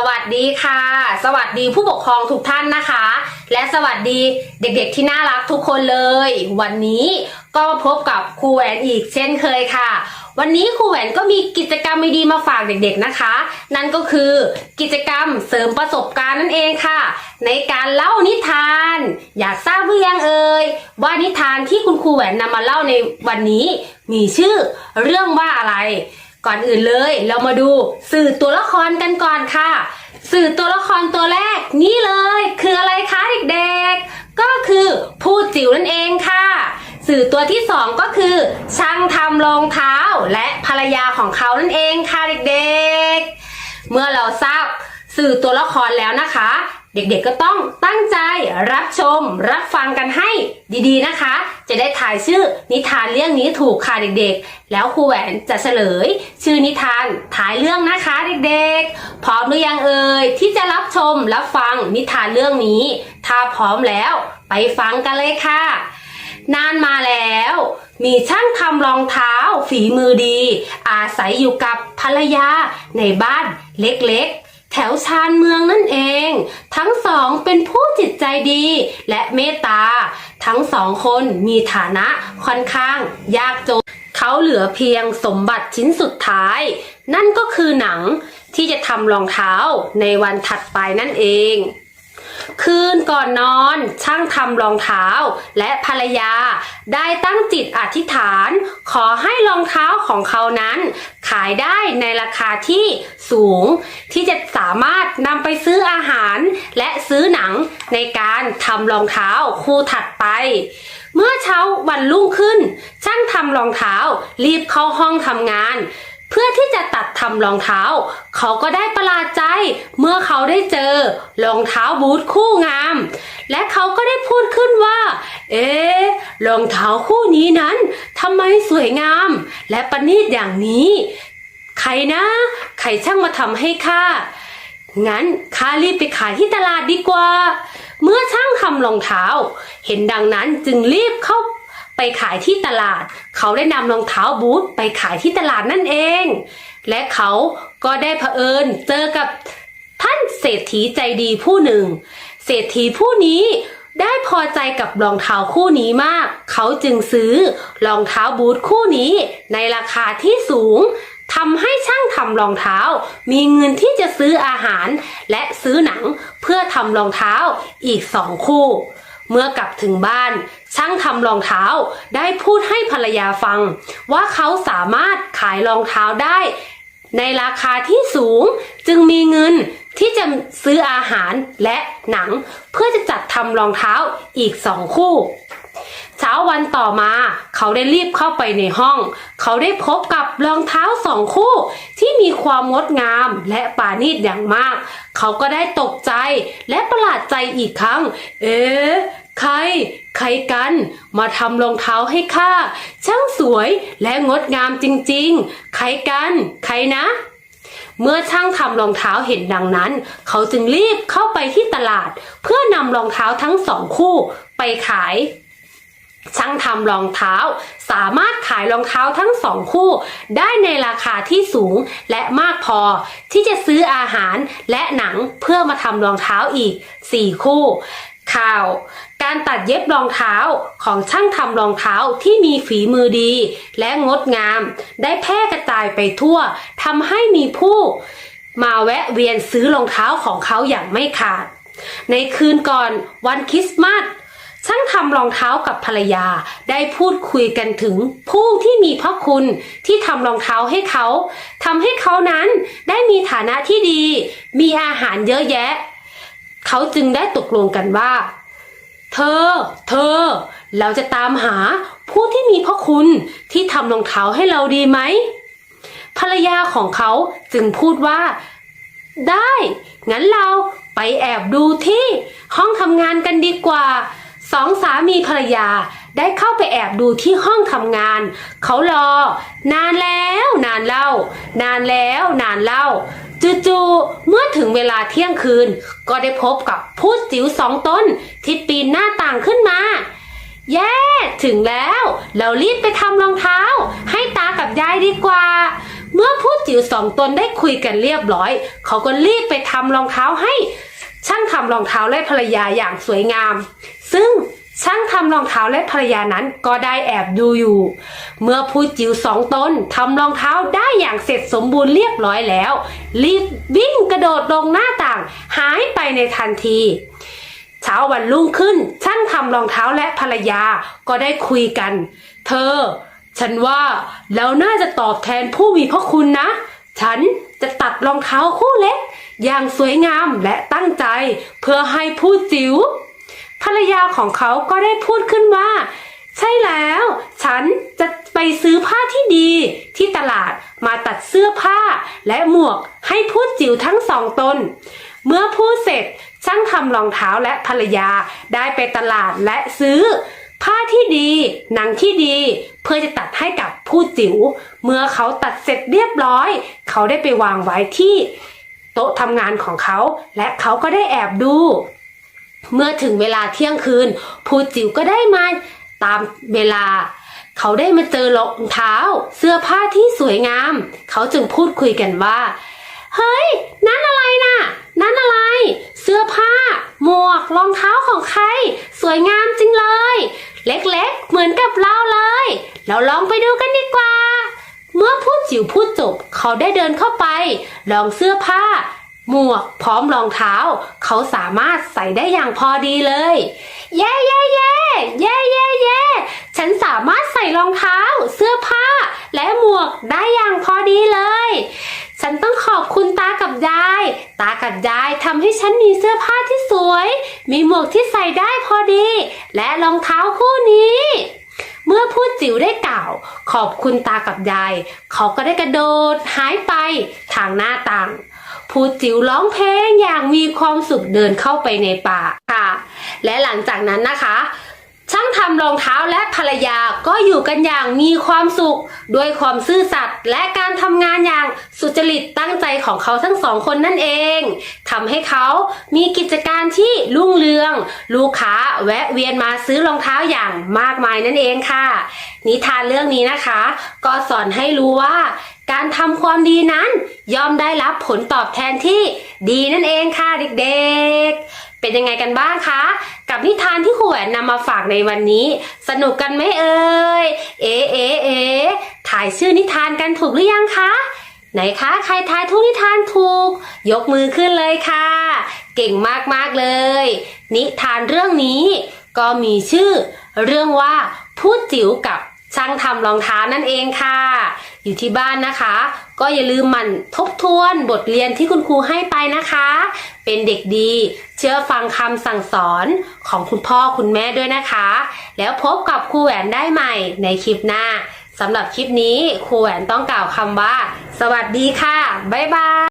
สวัสดีค่ะ สวัสดีผู้ปกครองทุกท่านนะคะ และสวัสดีเด็กๆที่น่ารักทุกคนเลย วันนี้ก็พบกับครูแหวนอีกเช่นเคยค่ะ วันนี้ครูแหวนก็มีกิจกรรมดีๆมาฝากเด็กๆนะคะ นั่นก็คือกิจกรรมเสริมประสบการณ์นั่นเองค่ะ ในการเล่านิทาน อยากทราบหรือยังเอ่ยว่านิทานที่คุณครูแหวนนำมาเล่าในวันนี้ มีชื่อเรื่องว่าอะไร ก่อนอื่นเลยเรามาดูสื่อตัวละครกันก่อนค่ะ สื่อตัวละครตัวแรกนี่เลย คืออะไรคะเด็กๆ ก็คือผู้จิ๋วนั่นเองค่ะ สื่อตัวที่สองก็คือ ช่างทำรองเท้าและภรรยาของเขานั่นเองค่ะเด็กๆ เมื่อเราทราบสื่อตัวละครแล้วนะคะ เด็กๆก็ต้องตั้งใจรับชม รับฟังกันให้ดีๆนะคะ จะได้ถ่ายชื่อนิทานเรื่องนี้ถูกค่ะเด็กๆ แล้วครูแหวนจะเฉลย ชื่อนิทานถ่ายเรื่องนะคะเด็กๆ พร้อมหรือยังเอ่ยที่จะรับชมรับฟังนิทานเรื่องนี้ ถ้าพร้อมแล้วไปฟังกันเลยค่ะ นานมาแล้ว มีช่างทำรองเท้าฝีมือดี อาศัยอยู่กับภรรยาในบ้านเล็กๆ แถวชานเมืองนั่นเอง ทั้งสองเป็นผู้จิตใจดีและเมตตา ทั้งสองคนมีฐานะค่อนข้างยากจนเขาเหลือเพียงสมบัติชิ้นสุดท้าย นั่นก็คือหนังที่จะทำรองเท้าในวันถัดไปนั่นเอง คืนก่อนนอนช่างทำรองเท้าและภรรยา ได้ตั้งจิตอธิษฐาน ขอให้รองเท้าของเขานั้น ขายได้ในราคาที่สูง ที่จะสามารถนำไปซื้ออาหาร และซื้อหนังในการทำรองเท้าคู่ถัดไป เมื่อเช้าวันรุ่งขึ้น ช่างทำรองเท้ารีบเข้าห้องทำงาน เพื่อที่จะตัดทำรองเท้า เขาก็ได้ประหลาดใจ เมื่อเขาได้เจอรองเท้าบูทคู่งาม และเขาก็ได้พูดขึ้นว่า เอ๊รองเท้าคู่นี้นั้นทำไมสวยงาม และประณีตอย่างนี้ ใครนะ ใครช่างมาทำให้ข้างั้นข้ารีบไปขายที่ตลาดดีกว่า เมื่อช่างทำรองเท้า เห็นดังนั้นจึงรีบเข้า ไปขายที่ตลาด เขาได้นำรองเท้าบูทไปขายที่ตลาดนั่นเอง และเขาก็ได้เผอิญเจอกับท่านเศรษฐีใจดีผู้หนึ่ง เศรษฐีผู้นี้ได้พอใจกับรองเท้าคู่นี้มาก เขาจึงซื้อรองเท้าบูทคู่นี้ในราคาที่สูงทำให้ช่างทำรองเท้า มีเงินที่จะซื้ออาหาร และซื้อหนังเพื่อทำรองเท้าอีกสองคู่ เมื่อกลับถึงบ้าน ช่างทำรองเท้าได้พูดให้ภรรยาฟัง ว่าเขาสามารถขายรองเท้าได้ ในราคาที่สูงจึงมีเงินที่จะซื้ออาหารและหนังเพื่อจะจัดทำรองเท้าอีกสองคู่ เช้าวันต่อมา เขาได้รีบเข้าไปในห้อง เขาได้พบกับรองเท้าสองคู่ ที่มีความงดงามและปาณีตอย่างมาก เขาก็ได้ตกใจและประหลาดใจอีกครั้ง เอ๊ะใคร ใครกัน มาทำรองเท้าให้ข้าช่างสวยและงดงามจริงๆ ใครกัน ใครนะเมื่อช่างทำรองเท้าเห็นดังนั้น เขาจึงรีบเข้าไปที่ตลาด เพื่อนำรองเท้าทั้งสองคู่ไปขาย ช่างทำรองเท้า สามารถขายรองเท้าทั้งสองคู่ ได้ในราคาที่สูงและมากพอ ที่จะซื้ออาหารและหนังเพื่อมาทำรองเท้าอีก 4 คู่ ข่าวการตัดเย็บรองเท้าของช่างทำรองเท้าที่มีฝีมือดี และงดงาม ได้แพร่กระจายไปทั่วทำให้มีผู้มาแวะเวียนซื้อรองเท้าของเขาอย่างไม่ขาด ในคืนก่อนวันคริสต์มาส ช่างทำรองเท้ากับภรรยาได้พูดคุยกันถึงผู้ที่มีพระคุณที่ทำรองเท้าให้เขาทำให้เขานั้นได้มีฐานะที่ดี มีอาหารเยอะแยะ เขาจึงได้ตกลงกันว่า เธอ เธอ เราจะตามหาผู้ที่มีพระคุณที่ทำรองเท้าให้เราดีไหมภรรยาของเขาจึงพูดว่า ได้ งั้นเราไปแอบดูที่ห้องทำงานกันดีกว่า สองสามีภรรยาได้เข้าไปแอบดูที่ห้องทำงาน เขารอ นานแล้วนานเล่า นานแล้วนานเล่าจู่ๆเมื่อถึงเวลาเที่ยงคืน ก็ได้พบกับผู้จิ๋วสองต้นที่ปีนหน้าต่างขึ้นมา แย่ถึงแล้ว เรารีบไปทำรองเท้า ให้ตากับยายดีกว่า เมื่อผู้จิ๋วสองตนได้คุยกันเรียบร้อย เขาก็รีบไปทำรองเท้าให้ ช่างทำรองเท้าและภรรยาอย่างสวยงาม ซึ่งช่างทำรองเท้าและภรรยานั้นก็ได้แอบดูอยู่ เมื่อผู้จิ๋วสองตนทำรองเท้าได้อย่างเสร็จสมบูรณ์เรียบร้อยแล้ว รีบวิ่งกระโดดลงหน้าต่างหายไปในทันที เช้าวันรุ่งขึ้น ช่างทำรองเท้าและภรรยาก็ได้คุยกัน เธอ ฉันว่าเราน่าจะตอบแทนผู้มีพระคุณนะ ฉันจะตัดรองเท้าคู่เล็ก อย่างสวยงามและตั้งใจเพื่อให้ผู้จิ๋วภรรยาของเขาก็ได้พูดขึ้นว่า ใช่แล้ว ฉันจะไปซื้อผ้าที่ดี ที่ตลาดมาตัดเสื้อผ้าและหมวกให้ผู้จิ๋วทั้งสองตน เมื่อพูดเสร็จช่างทำรองเท้าและภรรยาได้ไปตลาดและซื้อ ผ้าที่ดี หนังที่ดี เพื่อจะตัดให้กับผู้จิ๋ว เมื่อเขาตัดเสร็จเรียบร้อย เขาได้ไปวางไว้ที่ ต๊ะทำงานของเขา และเขาก็ได้แอบดู เมื่อถึงเวลาเที่ยงคืน ผู้จิ๋วก็ได้มาตามเวลา เขาได้มาเจอรองเท้า เสื้อผ้าที่สวยงาม เขาจึงพูดคุยกันว่า เฮ้ย นั่นอะไรน่ะ นั่นอะไร เสื้อผ้า หมวก รองเท้าของใคร สวยงามจริงเลย เล็กๆ เหมือนกับเราเลย เราลองไปดูกันดีกว่า เมื่อพูดจิ๋วพูดจบ เขาได้เดินเข้าไป ลองเสื้อผ้า หมวกพร้อมรองเท้า เขาสามารถใส่ได้อย่างพอดีเลย เย้เย้เย้เย้เย้เย้ฉันสามารถใส่รองเท้า เสื้อผ้า และหมวกได้อย่างพอดีเลย ฉันต้องขอบคุณตากับยาย ตากับยายทำให้ฉันมีเสื้อผ้าที่สวย มีหมวกที่ใส่ได้พอดี และรองเท้าคู่นี้ เมื่อพูดจิ๋วได้กล่าว ขอบคุณตากับยาย เขาก็ได้กระโดดหายไปทางหน้าต่างพูดจิ๋วร้องเพลงอย่างมีความสุขเดินเข้าไปในป่าค่ะ และหลังจากนั้นนะคะ ช่างทำรองเท้าและภรรยาก็อยู่กันอย่างมีความสุข ด้วยความซื่อสัตย์และการทำงานอย่างสุจริตตั้งใจของเขาทั้งสองคนนั่นเองทำให้เขามีกิจการที่รุ่งเรือง ลูกค้าแวะเวียนมาซื้อรองเท้าอย่างมากมายนั่นเองค่ะ นิทานเรื่องนี้นะคะ ก็สอนให้รู้ว่า การทำความดีนั้นย่อมได้รับผลตอบแทนที่ดีนั่นเองค่ะเด็กๆ เป็นยังไงกันบ้างคะ กับนิทานที่ครูแหวนนำมาฝากในวันนี้ สนุกกันไหมเอ่ยเอเอเอถ่ายชื่อนิทานกันถูกหรือยังคะ ไหนคะใครทายทุกนิทานถูก ยกมือขึ้นเลยค่ะ เก่งมากๆเลย นิทานเรื่องนี้ ก็มีชื่อ เรื่องว่าพูดจิ๋วกับช่างทำรองเท้านั่นเองค่ะ อยู่ที่บ้านนะคะ ก็อย่าลืมหมั่นทบทวนบทเรียนที่คุณครูให้ไปนะคะ เป็นเด็กดี เชื่อฟังคำสั่งสอนของคุณพ่อคุณแม่ด้วยนะคะ แล้วพบกับครูแหวนได้ใหม่ในคลิปหน้าสำหรับคลิปนี้ครูแหวนต้องกล่าวคำว่า สวัสดีค่ะ บ๊ายบาย